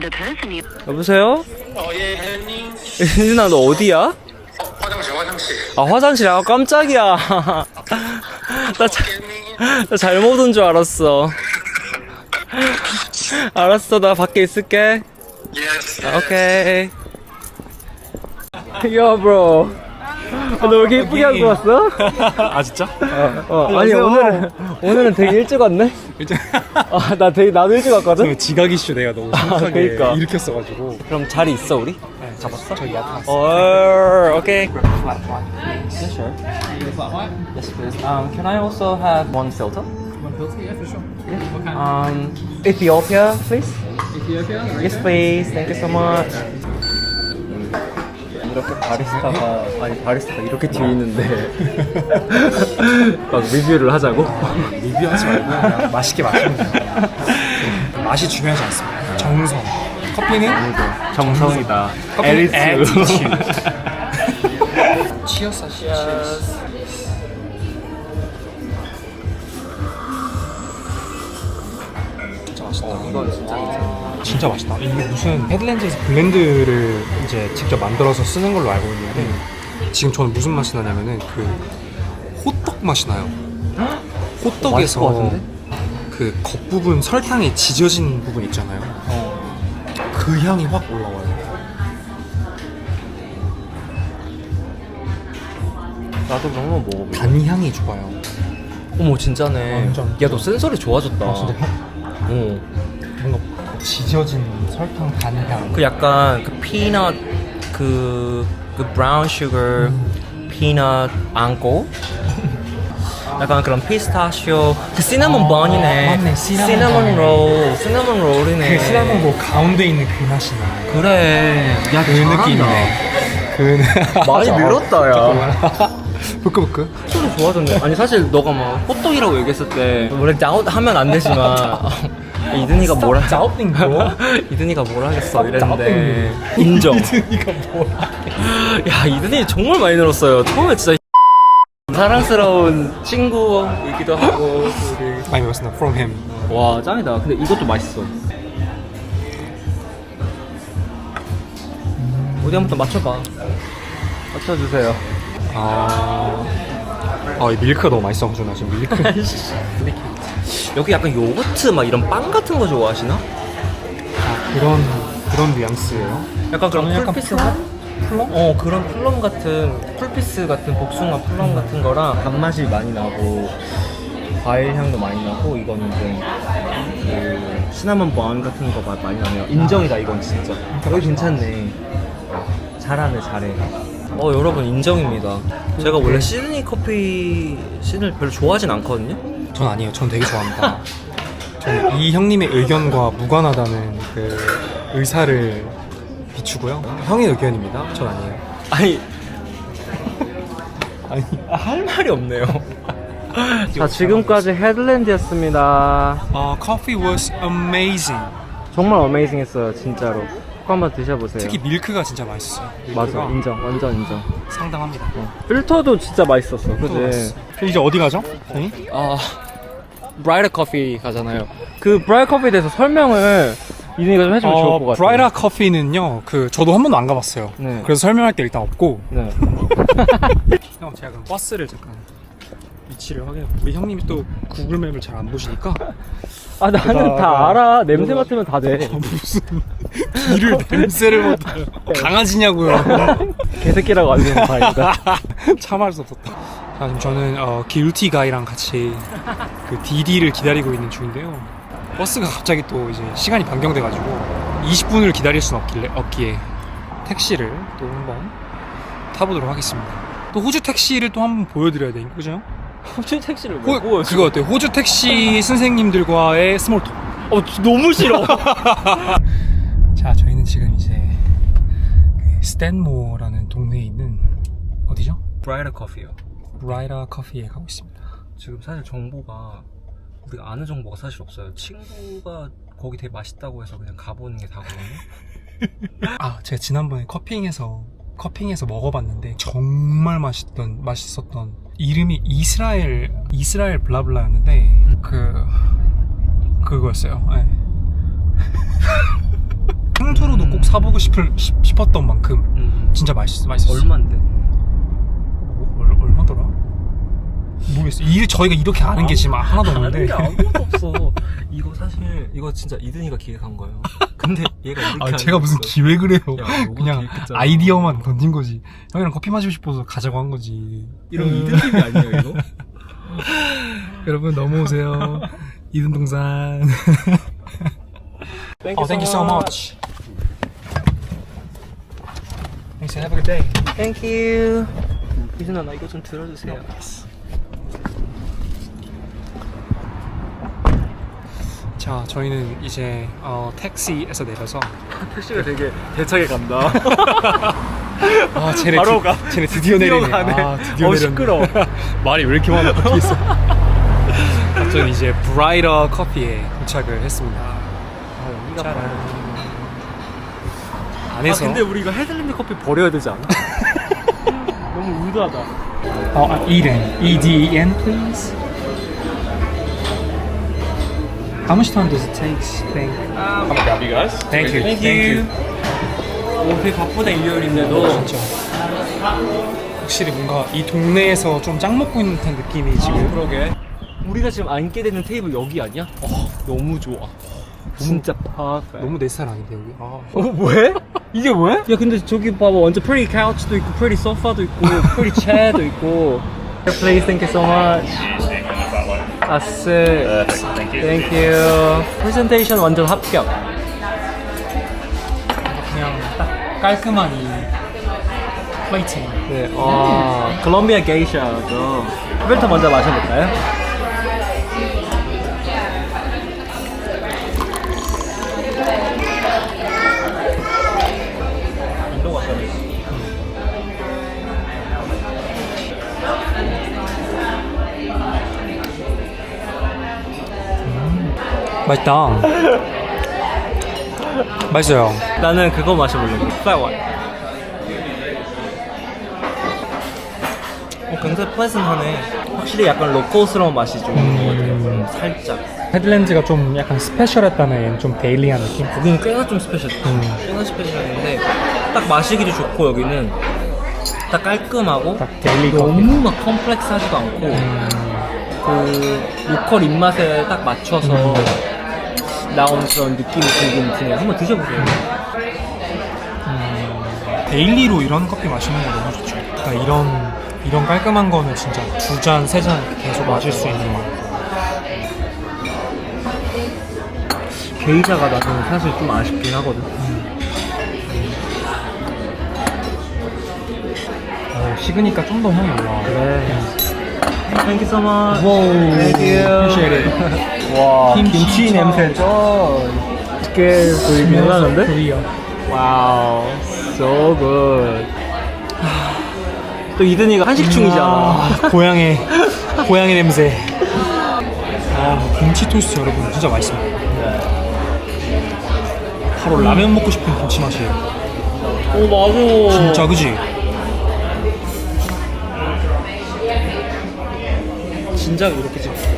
The person you 여보세요? 어, 예, 혜님. 윤준아 너 어디야? 어, 화장실, 화장실. 아 화장실 아 깜짝이야 나, 자. 나 잘못 온 줄 알았어 알았어 나 밖에 있을게 예스. 오케이 야 브로 너 왜 이렇게 예쁘게 하고 왔어? 아 진짜? 어, 아니 오늘은 오늘은 되게 일찍 왔네 아나 되게 나도 일찍 왔거든 지각 이슈 내가 너무 심각하게 그러니까. 일으켰어가지고 그럼 자리 있어 우리? 잡았어? 저희 야타 어, 오케이. Yeah, sure. Yes, please. Um, can I also have one filter? One filter, yeah, for sure. Um, Ethiopia, please. Ethiopia? Yes, please. Thank you so much. 이렇게 바리스타가 아니 바리스타가 이렇게 뒤에 있는데 막 리뷰를 하자고? 리뷰하지 말고 그냥 맛있게 마시면 돼요 맛이 중요하지 않습니다 정성 커피는 정성이다. 커피는 attitude. Cheers, cheers. 진짜 맛있다 이건 진짜 맛있다 이게 무슨 헤드랜드에서 블렌드를 이제 직접 만들어서 쓰는 걸로 알고 있는데 지금 저는 무슨 맛이 나냐면은 그 호떡 맛이 나요 맛있을 것 호떡에서 같은데? 그 겉부분 설탕이 지져진 부분 있잖아요 그 향이 확 올라와요 나도 그런 거 먹어볼래. 단향이 좋아요 어머 진짜네. 완전. 야너 센서리 좋아졌다. 아, 어. 지져진 설탕 단향. 그 약간 그 피넛 그, 그 브라운 슈거 피넛 안고? 약간 그런 피스타치오. 그 시나몬 어, 번이네. 맞네, 시나몬 시나몬 번. 롤 시나몬 롤이네. 그 시나몬 뭐 가운데 있는 그 맛이 나 그래. 야그 느낌이네. 그 많이 늘었다 야. 부끄부끄. 소리 좋아졌네. 아니 사실 너가 막 호떡이라고 얘기했을 때 원래 다운 하면 안 되지만 이든이가 뭐라 짜오띵 뭐? 이든이가 뭘 하겠어. 이랬는데. 인정. 이거 뭐야 야 이든이 정말 많이 늘었어요. 처음에 진짜 사랑스러운 친구이기도 하고. 우리 많이 먹었습니다. From him. 와 짱이다. 근데 이것도 맛있어. 어디 한번 또 맞춰봐. 맞춰주세요. 아... 아, 이 밀크가 너무 맛있어가지고 나 지금 밀크 여기 약간 요거트 막 이런 빵 같은 거 좋아하시나? 아, 그런 그런 뉘앙스예요? 약간 그런 약간 쿨피스 플럼? 플럼? 어 그런 플럼 같은 쿨피스 같은 복숭아 플럼 같은 거랑 단맛이 많이 나고 과일 향도 많이 나고 이거는 좀그 시나몬 번 같은 거맛 많이 나네요. 인정이다 이건 진짜. 여기 괜찮네. 잘하네 잘해. 어 여러분 인정입니다. 제가 원래 시드니 커피 씬을 별로 좋아하진 않거든요 전 아니에요. 전 되게 좋아합니다. 저는 이 형님의 의견과 무관하다는 그 의사를 비추고요. 형의 의견입니다. 전 아니에요. 아니. 아니 할 말이 없네요. 자 지금까지 헤드랜드였습니다. 아 coffee was amazing. 정말 어메이징했어요 진짜로 꼭 한번 드셔보세요. 특히 밀크가 진짜 맛있어요 맞아 밀크가 인정 완전 인정. 상당합니다. 필터도 진짜 맛있었어. 그지 저 이제 어디 가죠? 형이? 아 브라이트 커피 가잖아요. 그 브라이트 커피에 대해서 설명을 이준이가 좀 해주면 좋을 것 같아요. 브라이라 커피는요 그 저도 한 번도 안 가봤어요. 네. 그래서 설명할 게 일단 없고. 네. 형 제가 그럼 버스를 잠깐 위치를 확인해 우리 형님이 또 구글맵을 잘 안 보시니까. 아 나는 다 알아. 냄새 맡으면 다 돼. 무슨 길을 냄새를 맡아요 강아지냐고요. 개새끼라고 안 되는 다행이다. 참을 수 없었다. 자 지금 저는 어, 길티 가이랑 같이 그 DD를 기다리고 있는 중인데요. 버스가 갑자기 또 이제 시간이 변경돼가지고 20분을 기다릴 수는 없길래, 없기에 택시를 또 한번 타보도록 하겠습니다. 또 호주 택시를 또 한번 보여드려야 되니까 그죠? 호주 택시를 호, 왜 보여 그거 어때요? 호주 택시 선생님들과의 스몰톡. 어 너무 싫어 자, 저희는 지금 이제 그 스탠모어라는 동네에 있는 어디죠? 브라이트 커피요 브라이라 커피에 가고 있습니다. 지금 사실 정보가 우리가 아는 정보가 사실 없어요. 친구가 거기 되게 맛있다고 해서 그냥 가보는 게 다거든요. 아, 제가 지난번에 커피잉에서 커핑에서 먹어봤는데 정말 맛있던 맛있었던 이름이 이스라엘 이스라엘 블라블라였는데 그 그거였어요. 네. 생토로도 꼭 사보고 싶을, 싶, 싶었던 만큼 음. 진짜 맛있, 맛있었어요. 얼마인데? 얼, 얼마더라? 모르겠어요. 이 저희가 이렇게 아는 게 지금 하나도 없는데. 아는 게 아무것도 없어. 이거 사실 이거 진짜 이든이가 기획한 거예요. 근데 얘가 이렇게 아, 하는 제가 무슨 거였어. 기획을 해요. 야, 그냥 기획했잖아. 아이디어만 던진 거지. 형이랑 커피 마시고 싶어서 가자고 한 거지. 이런 이든집이 아니에요 이거? 여러분 넘어오세요. 이든 동산. Oh, thank you so much. Thanks. Have a good day. Thank you. 이든아 나 이거 좀 들어주세요. 자, 저희는 이제 어, 택시에서 내려서 택시가 되게 대차게 간다. 아, 쟤네 바로 드, 가. 쟤네 드디어 드디어 내리네. 가네. 아, 드디어 어, 내렸네. 시끄러워. 말이 왜 이렇게 많아? 어떻게 있어? 저는 이제 브라이더 커피에 도착을 했습니다. 아, 여기가. 바로. 아 안에서 근데 우리 이거 헤들랜드 커피 버려야 되지 않아? 너무 의도하다. 어, 아, Eden. E D E N, please. How much time does it take? Thank, I'm gonna grab you guys. thank you. Thank you. 오, 되게 바쁘다 일요일인데도. 진짜. 확실히 뭔가 이 동네에서 좀 짱 먹고 있는 듯한 느낌이 지금. 그러게. 우리가 지금 앉게 되는 테이블 여기 아니야? 어, 너무 좋아. 진짜 퍼펙트. 너무 내 스타일 아닌데 여기. 아. 어, 뭐해? 이게 뭐야? 야, 근데 저기 봐봐. 완전 pretty couch도 있고, pretty sofa도 있고, pretty chair도 있고. Please, thank you so much. 아스. Thank you. Thank you. 프레젠테이션 완전 합격. 그냥 딱 깔끔한 이 플레이팅. 네, 어, 콜롬비아 게이샤죠. 필터 먼저 마셔볼까요? 맛있다. 맛있어요. 나는 그거 마셔보려고. 플라이원. 어, 굉장히 플레슨하네. 확실히 약간 로컬스러운 맛이 좀 있는 것 같아요. 음, 살짝. 헤들랜드가 좀 약간 스페셜했다면 얘는 좀 데일리한 느낌? 거기는 꽤나 좀 스페셜. 음. 꽤나 스페셜인데 딱 마시기도 좋고 여기는 딱 깔끔하고 딱 데일리 너무 커피. 막 컴플렉스하지도 않고 음, 그 로컬 입맛에 딱 맞춰서 음. 나온 그런 느낌이 들긴 드네요. 한번 드셔보세요. 데일리로 이런 커피 마시는 거 너무 좋죠. 그러니까 이런 이런 깔끔한 거는 진짜 두 잔, 세 잔 계속 마실 수 있는 거. 게이자가 나는 사실 좀 아쉽긴 하거든. 어, 식으니까 좀 더 향이 올라와. 그래. Thank you so much. 와우. Thank you. Appreciate it. 와, 김치 보이긴 하는데? 코리아. 와우, so good. 또 이든이가 한식 중이잖아. 아, 고향의 고향의 냄새. 아, 김치 토스트 여러분 진짜 맛있습니다. 바로 라면 먹고 싶은 김치 맛이에요. 오, 맞아. 진짜 그지? 진작 이렇게 찍었어.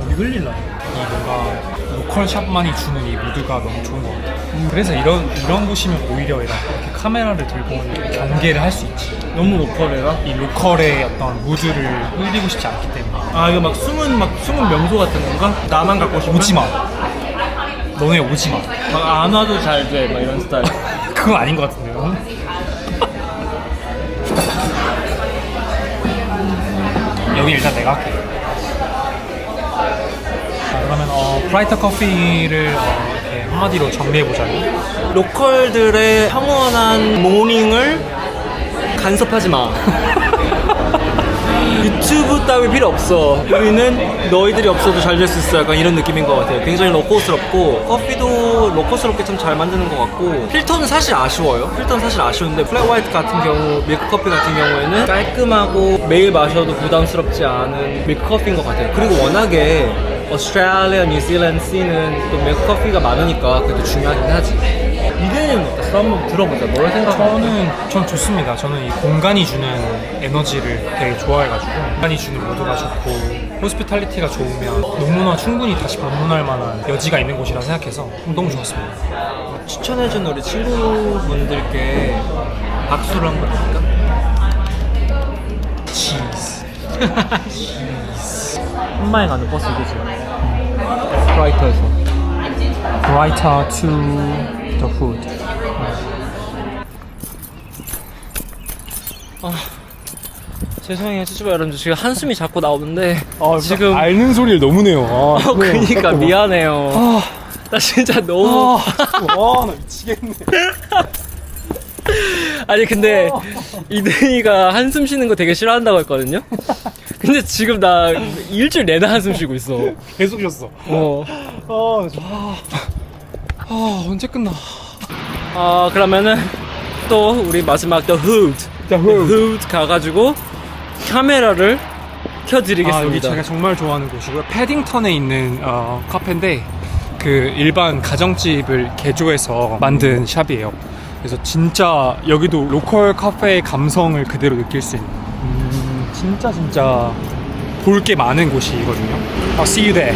여기 흘릴라. 이 뭔가 로컬 샵만이 주는 이 무드가 너무 좋은 것 같아요. 그래서 이런 이런 곳이면 오히려 이렇게 카메라를 들고 경계를 할 수 있지. 너무 로컬해라. 이 로컬의 어떤 무드를 흘리고 싶지 않기 때문에. 아, 이거 막 숨은, 막 숨은 명소 같은 건가? 나만 갖고 싶은? 오지 마. 너네 오지 마. 막안 와도 잘 돼, 막 이런 스타일. 그건 아닌 것 같은데요. 여기 일단 내가 할게. 자, 그러면 어, 브라이터 커피를 어, 이렇게 한마디로 정리해보자면 로컬들의 평온한 모닝을 간섭하지 마. 유튜브 싸움이 필요 없어. 우리는 너희들이 없어도 잘 될 수 있어. 약간 이런 느낌인 것 같아요. 굉장히 로코스럽고 커피도 로코스럽게 참 잘 만드는 것 같고 필터는 사실 아쉬워요. 필터는 사실 아쉬운데 플랫 화이트 같은 경우 밀크 커피 같은 경우에는 깔끔하고 매일 마셔도 부담스럽지 않은 밀크 커피인 것 같아요. 그리고 워낙에 오스트레일리아, 뉴질랜드 씨는 또 밀크 커피가 많으니까 그것도 중요하긴 하지. 이대는 어땠어? 한번 들어보자. 너의 생각. 저는 전 좋습니다. 저는 이 공간이 주는 에너지를 되게 좋아해가지고 공간이 주는 모두가 좋고 호스피탈리티가 좋으면 논문화 충분히 다시 방문할 만한 여지가 있는 곳이라 생각해서 너무 좋았습니다. 추천해준 우리 친구분들께 박수를 한번 할까? 치즈. 한마에 가는 버스 그지? 브 라이터에서 Brighter to the hood. 죄송해요 쭈쭈바 여러분들 지금 한숨이 자꾸 나오는데 지금 앓는 소리를 너무 내요. 아, 어, 그니까 미안해요 나 진짜 너무 와, 나 미치겠네. 아니 근데 이든이가 한숨 쉬는 거 되게 싫어한다고 했거든요 근데 지금 나 일주일 내내 한숨 쉬고 있어 계속 쉬었어. 어. 아, 저- 아, 아, 언제 끝나? 어 그러면은 또 우리 마지막 The Hood The The Hood 가가지고 카메라를 아, 여기 켜드리겠습니다 제가 정말 좋아하는 곳이고요. 패딩턴에 있는 어, 카페인데 그 일반 가정집을 개조해서 만든 샵이에요. 그래서 진짜 여기도 로컬 카페의 감성을 그대로 느낄 수 있는 음, 진짜 진짜 볼 게 많은 곳이거든요. I'll see you there.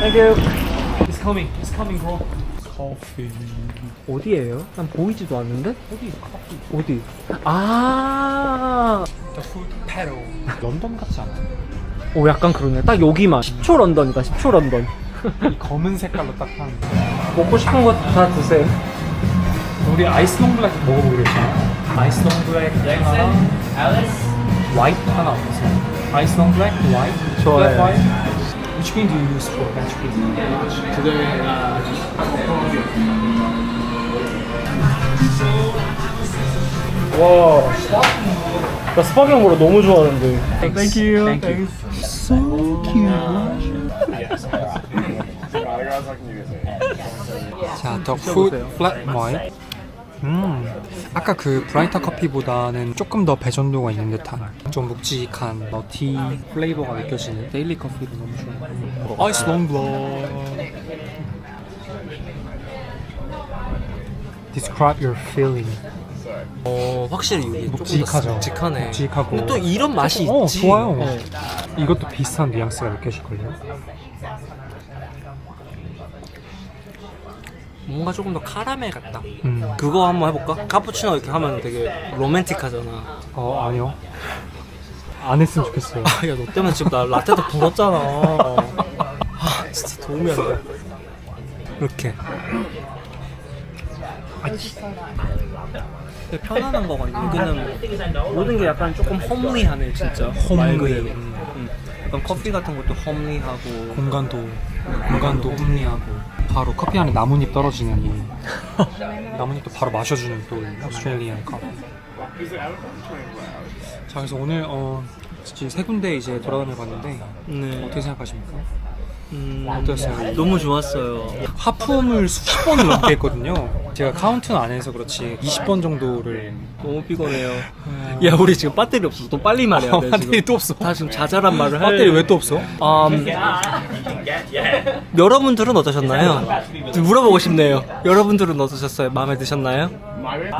Thank you It's coming. It's coming home. Coffee. 어디에요? 난 보이지도 않는데? 어디 커피? 어디? 아, The food pedal. 런던 같지 않아? 오 약간 그러네. 딱 여기만. 10초 런던이다. 10초 런던. 이 검은 색깔로 딱 하는. 먹고 싶은 거 다 드세요. 우리 아이스 롱블랙 먹어보기로 했잖아. 아이스 롱블랙 하나랑 화이트 하나 없어요. 아이스 롱블랙, 화이트, 좋아요. 블랙 화이트. Which bean do you use for French bean? Today, uh, 와. 나 스파게랑 보러 너무 좋아하는데. Thank you. Thank you. 자, 더 푸드 플랫 화이트. 음, 아까 그 브라이터 커피보다는 조금 더 배전도가 있는 듯한 좀 묵직한 너티 플레이버가 느껴지는 데일리 커피도 너무 좋아요. 아이스 롱블랙. Describe your feeling. 어, 확실히 이게 묵직하죠. 묵직하네. 묵직하고. 근데 또 이런 맛이 어, 있지. 좋아요. 어. 이것도 비슷한 뉘앙스가 느껴질걸요? 뭔가 조금 더 카라멜 같다. 음. 그거 한번 해볼까? 카푸치노 이렇게 하면 되게 로맨틱하잖아. 어, 아니요. 안 했으면 좋겠어요. 아, 야, 너 때문에 지금 나 라떼도 불었잖아. 아, 진짜 도움이 안 돼. 이렇게. 되게 편안한 거 같네. 여기는 모든 게 약간 조금 홈리하네, 진짜. 말 그대로. 음, 음. 약간 커피 같은 것도 홈리하고. 공간도 공간도 홈리하고 바로 커피 안에 나뭇잎 떨어지는 이 나뭇잎도 바로 마셔주는 또 오스트레일리안 커피. 자 그래서 오늘 어 세 군데 이제 돌아다녀 봤는데 네. 어떻게 생각하십니까? 음, 어땠어요? 너무 좋았어요. 하품을 수십 번을 넘게 했거든요. 제가 카운트는 안 해서 그렇지 20번 정도를 너무 피곤해요. 야, 우리 지금 배터리 없어. 또 빨리 말해야 돼. 배터리 지금. 또 없어. 다 지금 자잘한 말을 할. 배터리 왜 또 없어? 음, 여러분들은 어떠셨나요? 좀 물어보고 싶네요. 여러분들은 어떠셨어요? 마음에 드셨나요?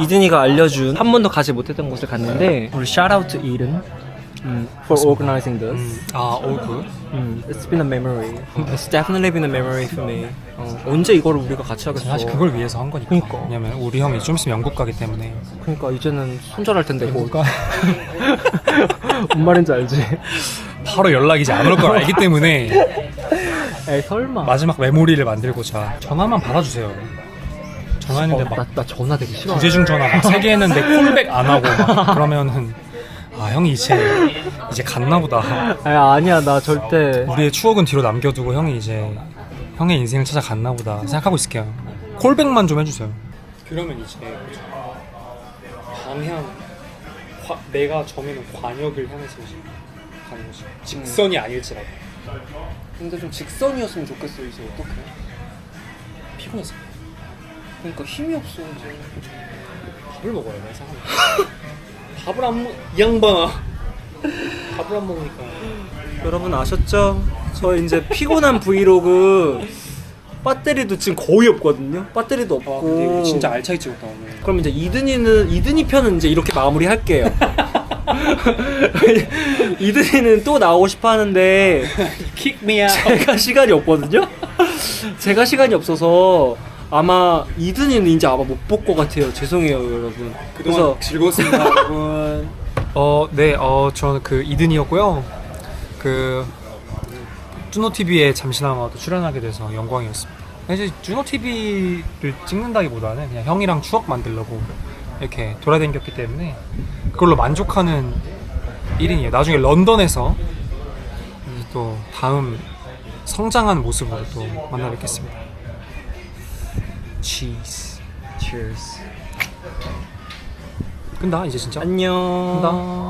이든이가 알려준 한 번도 가지 못했던 곳을 갔는데 우리 to 이든 음, for organizing this. 음, 아, all good. 음, it's been a memory. It's definitely been a memory for me. 어, 언제 이거를 우리가 같이 하겠어? 사실 그걸 위해서 한 거니까. 그러니까. 왜냐면 우리 형이 좀 있으면 영국 가기 때문에. 그러니까 이제는 손절할 텐데 곧. 뭔가 뭔 말인지 알지? 바로 연락이 이제 안 올 걸 알기 때문에 에이 설마. 마지막 메모리를 만들고자 전화만 받아주세요. 전화했는데 어, 막 나, 나 전화 되게 싫어. 부재중 전화 막 세개 했는데 콜백 안 하고 막 그러면은 아 형이 이제 이제 갔나 보다. 아 아니야 나 절대. 우리의 추억은 뒤로 남겨두고 형이 이제 형의 인생을 찾아갔나 보다 생각하고 있을게요. 콜백만 좀 해주세요. 그러면 이제 방향 과- 내가 정해놓은 관역을 향해서 이제 생각하는 거지. 직선이 아닐지라도. 근데 좀 직선이었으면 좋겠어 이제 어떡해 피곤해서 그러니까 힘이 없어 이제 밥을 먹어야 돼 사람. 밥을 안 먹. 이 양반아. 밥을 안 먹으니까. 여러분 아셨죠? 저 이제 피곤한 브이로그 배터리도 지금 거의 없거든요 배터리도 없고 아 근데 이거 진짜 알차게 찍었다 오늘. 그럼 이제 이든이는 이든이 편은 이제 이렇게 마무리할게요. 이든이는 또 나오고 싶어 하는데 Kick me out. 제가 시간이 없거든요. 제가 시간이 없어서 아마 이든이는 이제 아마 못 볼 것 같아요. 죄송해요, 여러분. 그동안 즐거웠습니다, 여러분. 어, 네, 어, 저는 그 이든이었고요. 그 쭈노 TV에 잠시나마 또 출연하게 돼서 영광이었습니다. 이제 쭈노 TV를 찍는다기보다는 그냥 형이랑 추억 만들려고 이렇게 돌아다녔기 때문에 그걸로 만족하는 1인이에요. 나중에 런던에서 또 다음 성장한 모습으로 또 만나 뵙겠습니다. 치즈. Cheers. 끝나 이제 진짜? 안녕. 끝나.